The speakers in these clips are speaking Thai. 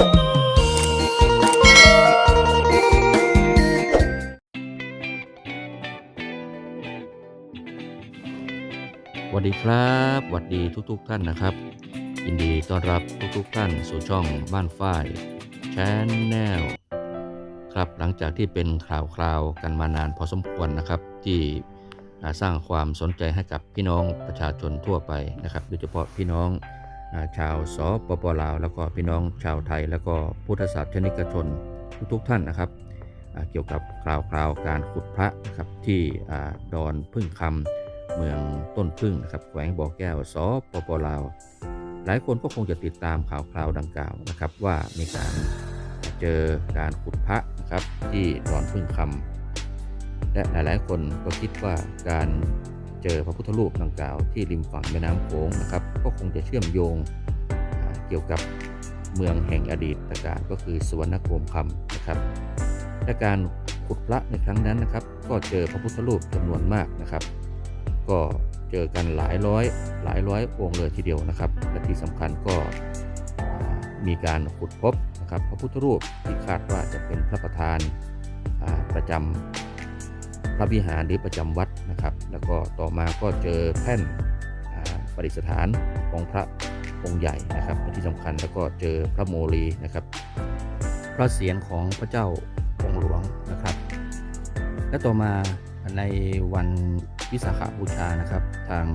สวัสดีครับสวัสดีทุกๆทท่านนะครับ ยินดีต้อนรับทุกๆทท่านสู่ช่องบ้านฝ้ายชนแนลครับหลังจากที่เป็นข่าวคราวกันมานานพอสมควรนะครับ ที่สร้างความสนใจให้กับพี่น้องประชาชนทั่วไปนะครับโดยเฉพาะพี่น้อง ชาวสปปลาว แล้วก็พี่น้องชาวไทย แล้วก็พุทธศาสนิกชนทุกๆท่านนะครับ เกี่ยวกับข่าวคราวการขุดพระนะครับที่อดอนพึ่งคำเมืองต้นพึ่งนะครับแขวงบ่อแก้วสปปลาว หลายคนก็คงจะติดตามข่าวคราวดังกล่าวนะครับ ว่ามีการเจอการขุดพระนะครับที่ดอนพึ่งคำและหลายๆคนก็คิดว่าการ เจอพระพุทธรูปดังกล่าวที่ริมฝั่งแม่น้ำโขงนะครับ ก็คงจะเชื่อมโยงเกี่ยวกับเมืองแห่งอดีตการก็คือสวรรณโกมคำนะครับและการขุดพระในครั้งนั้นนะครับ ก็เจอพระพุทธรูปจำนวนมากนะครับ ก็เจอกันหลายร้อยหลายร้อยองค์เลยทีเดียวนะครับ และที่สำคัญก็มีการขุดพบนะครับ พระพุทธรูปที่คาดว่าจะเป็นพระประธานประจำ พระวิหารหรือประจำวัดนะครับ แล้วก็ต่อมาก็เจอแท่นประดิษฐานของพระองค์ใหญ่นะครับที่สำคัญแล้วก็เจอพระโมลีนะครับ พระเศียรของพระเจ้าองค์หลวงนะครับ และต่อมาในวันวิสาขบูชานะครับ ทาง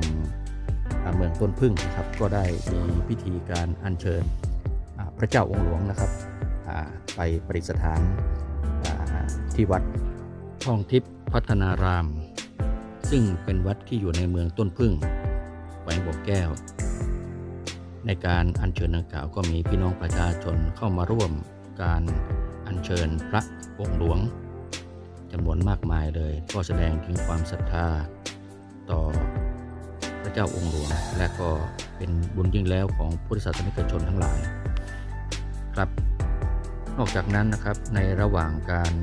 เมืองต้นพึ่งนะครับ ก็ได้มีพิธีการอัญเชิญพระเจ้าองค์หลวงนะครับไปประดิษฐานที่วัดทองทิพย์ พัฒนาราม ซึ่งเป็นวัดที่อยู่ในเมืองต้นพึ่งแขวงบ่อแก้ว ในการอัญเชิญดังกล่าวก็มีพี่น้องประชาชนเข้ามาร่วมการอัญเชิญพระองค์หลวงจำนวนมากมายเลยก็แสดงถึงความศรัทธาต่อพระเจ้าองค์หลวง และก็เป็นบุญยิ่งแล้วของพุทธศาสนิกชนทั้งหลายครับ นอกจากนั้นนะครับในระหว่างการ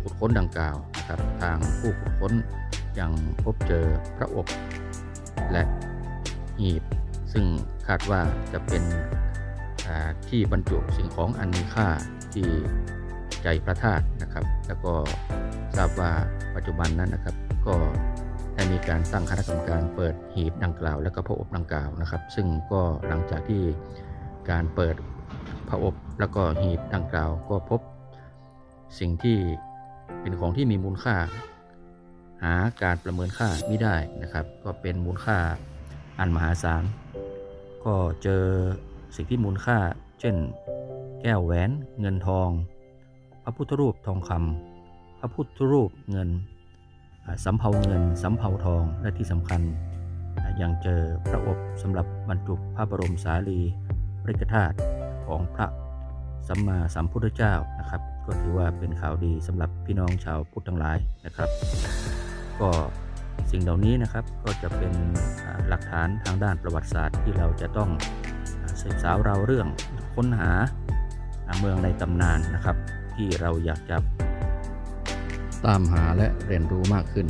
ขุดค้นดังกล่าวนะครับทางผู้ขุดค้นยังพบเจอพระอบและหีบ ซึ่งคาดว่าจะเป็นที่บรรจุสิ่งของอันมีค่าที่ใจพระธาตุนะครับ แล้วก็ทราบว่าปัจจุบันนั้นนะครับ ก็ได้มีการตั้งคณะกรรมการเปิดหีบดังกล่าว แล้วก็พระอบดังกล่าวนะครับ ซึ่งก็หลังจากที่การเปิด พระอบแล้วก็หีบดังกล่าวก็พบ สิ่งที่เป็นของที่มีมูลค่า หาการประเมินค่าไม่ได้นะครับ ก็เป็นมูลค่าอันมหาศาลก็เจอสิ่งที่มูลค่า เช่น แก้วแหวนเงินทอง พระพุทธรูปทองคำพระพุทธรูปเงินสำเภาเงินสำเภาทองและที่สำคัญยังเจอพระอบสำหรับบรรจุพระบรมสารีริกธาตุ ของพระสัมมาสัมพุทธเจ้านะครับ ก็ถือว่าเป็นข่าวดีสำหรับพี่น้องชาวพุทธทั้งหลายนะครับ ก็สิ่งเหล่านี้นะครับก็จะเป็นหลักฐานทางด้านประวัติศาสตร์ที่เราจะต้องอาสืบสาเราเรื่องค้นหาเมืองในตำนานนะครับ ที่เราอยากจะตามหาและเรียนรู้มากขึ้น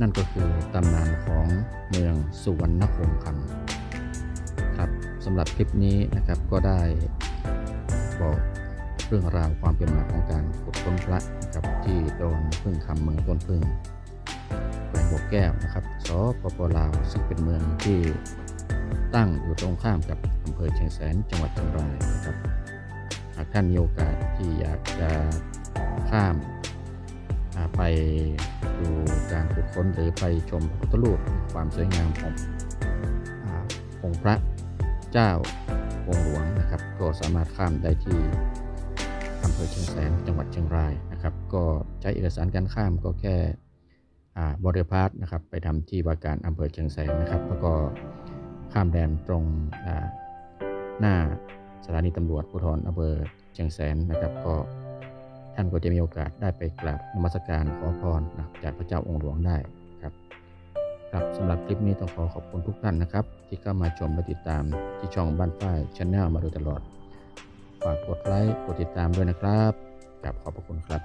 นั่นก็คือตำนานของเมืองสุวรรณคงคำ สำหรับคลิปนี้นะครับก็ได้บอกเรื่องราวความเป็นมาของการขุดค้นพระนะครับที่โดนพึ่งคำเมืองต้นพึ่งแขวงบ่อแก้วนะครับสปปลาวซึ่งเป็นเมืองที่ตั้งอยู่ตรงข้ามกับอำเภอเชียงแสนจังหวัดเชียงรายนะครับหากท่านมีโอกาสที่อยากจะข้ามาไปดูการขุดค้นหรือไปชมพระพุทธรูปความสวยงามขององค์พระ เจ้าองหลวงนะครับ ก็สามารถข้ามได้ที่อำเภอเชียงแสนจังหวัดเชียงรายนะครับ ก็ใช้เอกสารการข้ามก็แค่บริพาสนะครับ ไปทำที่ว่าการอำเภอเชียงแสนนะครับ แล้วก็ข้ามแดนตรงหน้าสถานีตำรวจภูธรอำเภอเชียงแสนนะครับ ก็ท่านก็จะมีโอกาสได้ไปกราบนมัสการขอพรนะจากพระเจ้าองค์หลวงได้ครับ ครับสำหรับคลิปนี้ต้องขอขอบคุณทุกท่านนะครับ ที่เข้ามาชมและติดตามที่ช่องบ้านฝ้ายชาแนลมาโดยตลอด ฝากกดไลค์กดติดตามด้วยนะครับกลับขอบพระคุณครับ